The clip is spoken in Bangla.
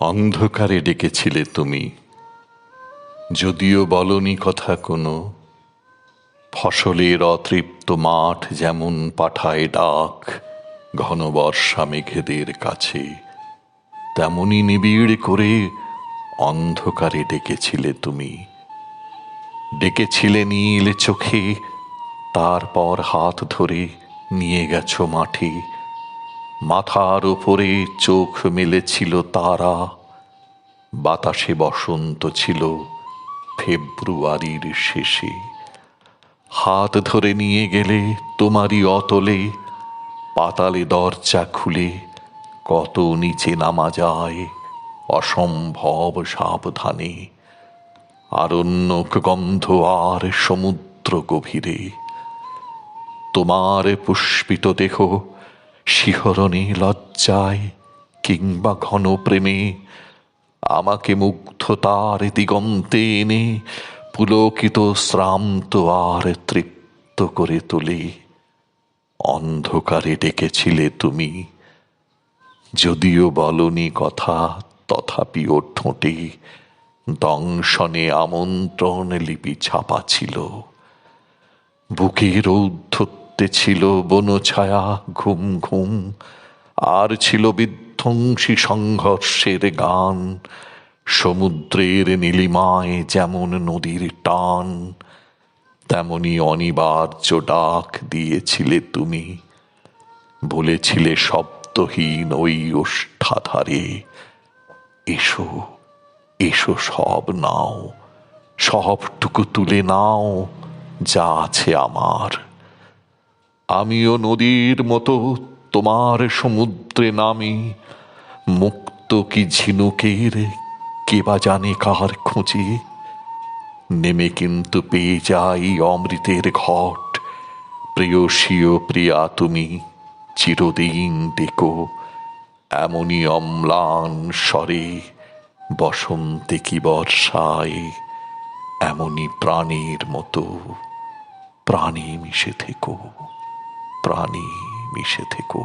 অন্ধকারে ডেকেছিলে তুমি। যদিও বলনি কথা কোনো, ফসলের অতৃপ্ত মাঠ যেমন পাঠায় ডাক, ঘন বর্ষা মেঘেদের কাছে, তেমনি নিবিড় করে অন্ধকারে ডেকেছিলে তুমি। ডেকেছিলে নীল চোখে, তারপর হাত ধরে নিয়ে গেছো মাঠে মাথার উপরে চোখ মেলেছিল তারা। বাতাসে বসন্ত ছিল ফেব্রুয়ারির শেষে। হাত ধরে নিয়ে গেলে তোমারই অতলে। পাতালে দরজা খুলে কত নিচে নামা যায় অসম্ভব সাবধানে। আরণ্যক গন্ধ আর সমুদ্র গভীরে। তোমার পুষ্পিত দেহ শিহরণে লজ্জায় কিংবা ঘন প্রেমে আমাকে মুগ্ধতার দিগন্তে এনে পুলকিত শ্রান্ত আর তৃপ্ত করে তোলে। অন্ধকারে ডেকেছিলে তুমি। যদিও বলনি কথা, তথাপি ওর ঠোঁটে দংশনে আমন্ত্রণ লিপি ছাপা ছিল। বুকের ঔদ্ধত্যে ছিল বনছায়া, ঘুম ঘুম। আর ছিল বিধ্বংসী সংঘর্ষের গান, সমুদ্রের নীলিমায় যেমন নদীর টান, তেমনি অনিবার্য ডাক দিয়েছিলে তুমি। বলেছিলে শব্দহীন ওই ওষ্ঠাধারে, এসো এসো সব নাও, সবটুকু তুলে নাও, যা আছে আমার। আমিও নদীর মতো তোমার সমুদ্রে নামি। মুক্ত কি ঝিনুকের, কে বা জানে কার খোঁজে? নেমে কিন্তু পেয়ে যাই অমৃতের ঘট। প্রিয়সীয় প্রিয়া তুমি চিরদিন ডেকো এমনই অম্লান স্বরে বসন্তে কি বর্ষায়, এমনই প্রাণীর মতো প্রাণী মিশে থেকো। প্রাণী মিশে থেকো